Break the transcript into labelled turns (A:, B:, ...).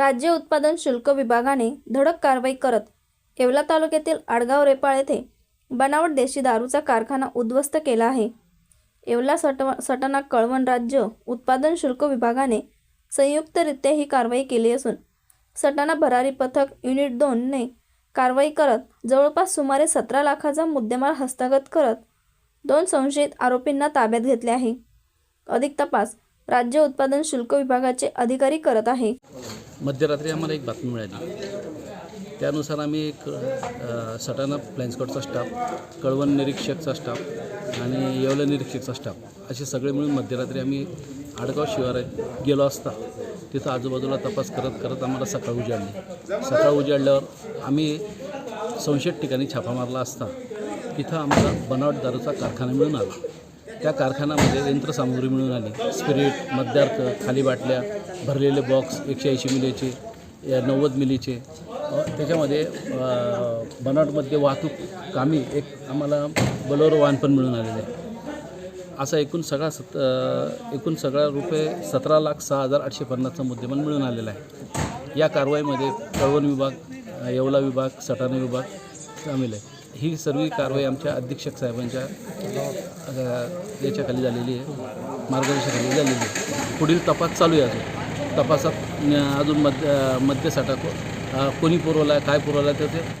A: राज्य उत्पादन शुल्क विभागाने धडक कारवाई करत येवला तालुक्यातील आडगाव रेपाळ येथे बनावट देशी दारूचा कारखाना उद्ध्वस्त केला आहे. येवला सट सटाणा कळवण राज्य उत्पादन शुल्क विभागाने संयुक्तरित्या ही कारवाई केली असून सटाणा भरारी पथक युनिट दोनने कारवाई करत जवळपास सुमारे सतरा लाखाचा मुद्देमाल हस्तगत करत दोन संशयित आरोपींना ताब्यात घेतले आहे. अधिक तपास राज्य उत्पादन शुल्क विभागाचे अधिकारी करत आहे.
B: मध्यरात्री आम्हाला एक बातमी मिळाली. त्यानुसार आम्ही एक अ, सटाणा प्लॅन्सकोटचा स्टाफ कळवण निरीक्षकचा स्टाफ आणि येवला निरीक्षकचा स्टाफ असे सगळे मिळून मध्यरात्री आम्ही आडगाव शिवारात गेलो असता. तिथं आजूबाजूला तपास करत करत आम्हाला सकाळ उजाडली. सकाळ उजाडल्यावर आम्ही संशयित ठिकाणी छापा मारला असता. तिथं आम्हाला बनावट दारूचा कारखाना मिळून आला. त्या कारखान्यामध्ये यंत्रसामुग्री मिळून आली. स्पिरिट मद्यार्थ खाली बाटल्या भरलेले बॉक्स एकशे ऐंशी मिलीचे या नव्वद मिलीचे. त्याच्यामध्ये बनावटमध्ये वाहतूक कामी एक आम्हाला बलोरो वाहन पण मिळून आलेलं आहे. असा एकूण सगळा सत एकूण सगळा रुपये सतरा लाख सहा हजार आठशे पन्नासचा मुद्देमाल मिळून आलेला आहे. या कारवाईमध्ये कळवण विभाग येवला विभाग सटाणा विभाग सामील आहे. ही सर्व कारवाई आमच्या अधीक्षक साहेबांच्या याच्याखाली झालेली आहे. मार्गदर्शनाखाली झालेली आहे. पुढील तपास चालू आहे अजून. तपासात अजून मध्य मद्यसाठा को- कोणी पुरवला आहे काय पुरवला आहे तर ते